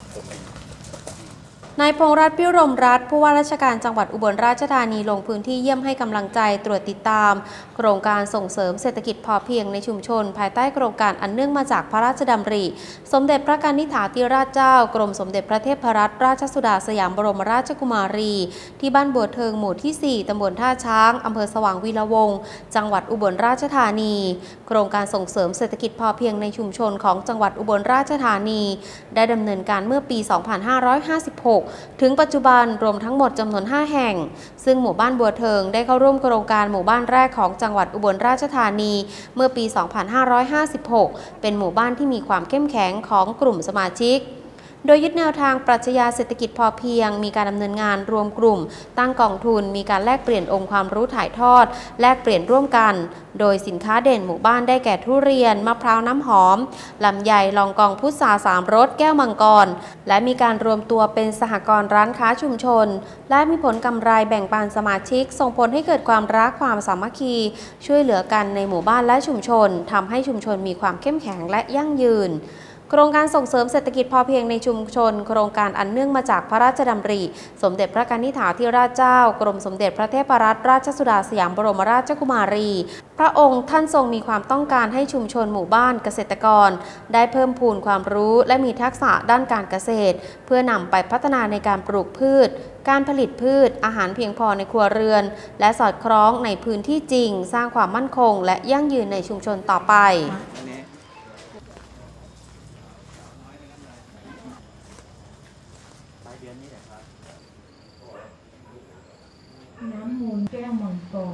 Okay. นายพงรัตน์พิรมรัตน์ผู้ว่าราชการจังหวัดอุบลราชธานีลงพื้นที่เยี่ยมให้กำลังใจตรวจติดตาม โครงการส่งเสริมเศรษฐกิจพอเพียงในชุมชน ภายใต้โครงการอันเนื่องมาจากพระราชดำริ สมเด็จพระกนิษฐาธิราชเจ้ากรมสมเด็จพระเทพรัตนราชสุดาสยามบรมราชกุมารี ที่บ้านบัวเทิงหมู่ที่ 4ตำบลท่าช้างอำเภอสว่างวีระวงศ์จังหวัดอุบลราชธานี โครงการส่งเสริมเศรษฐกิจพอเพียงในชุมชนของจังหวัดอุบลราชธานี ได้ดำเนินการเมื่อปี 2556ถึงปัจจุบันรวมทั้งหมดจำนวน 5 แห่ง ซึ่งหมู่บ้านบัวเทิงได้เข้าร่วมโครงการหมู่บ้านแรกของจังหวัดอุบลราชธานี เมื่อปี 2556 เป็นหมู่บ้านที่มีความเข้มแข็งของกลุ่มสมาชิก โดยยึดแนวทางปรัชญาเศรษฐกิจพอเพียง มีการดำเนินงานรวมกลุ่ม ตั้งกองทุน มีการแลกเปลี่ยนองค์ความรู้ถ่ายทอด แลกเปลี่ยนร่วมกัน โดยสินค้าเด่นหมู่บ้านได้แก่ทุเรียน มะพร้าวน้ำหอมลำไยลองกองพุทราสามรสแก้วมังกร และมีการรวมตัวเป็นสหกรณ์ร้านค้าชุมชน และมีผลกำไรแบ่งปันสมาชิก ส่งผลให้เกิดความรักความสามัคคี ช่วยเหลือกันในหมู่บ้านและชุมชนทำให้ชุมชนมีความเข้มแข็งและยั่งยืน โครงการส่งเสริมเศรษฐกิจพอเพียงในชุมชน โครงการอันเนื่องมาจากพระราชดำริ สมเด็จพระกนิษฐาธิราชเจ้า กรมสมเด็จพระเทพรัตนราชสุดาสยามบรมราชกุมารี พระองค์ท่านทรงมีความต้องการให้ชุมชนหมู่บ้านเกษตรกร ได้เพิ่มพูนความรู้และมีทักษะด้านการเกษตร เพื่อนำไปพัฒนาในการปลูกพืชการผลิตพืช อาหารเพียงพอในครัวเรือน และสอดคล้องในพื้นที่จริง สร้างความมั่นคง และยั่งยืนในชุมชนต่อไป อันนี้ปลาย เดือนนี้แหละครับ น้ำมูลแก้วมังกร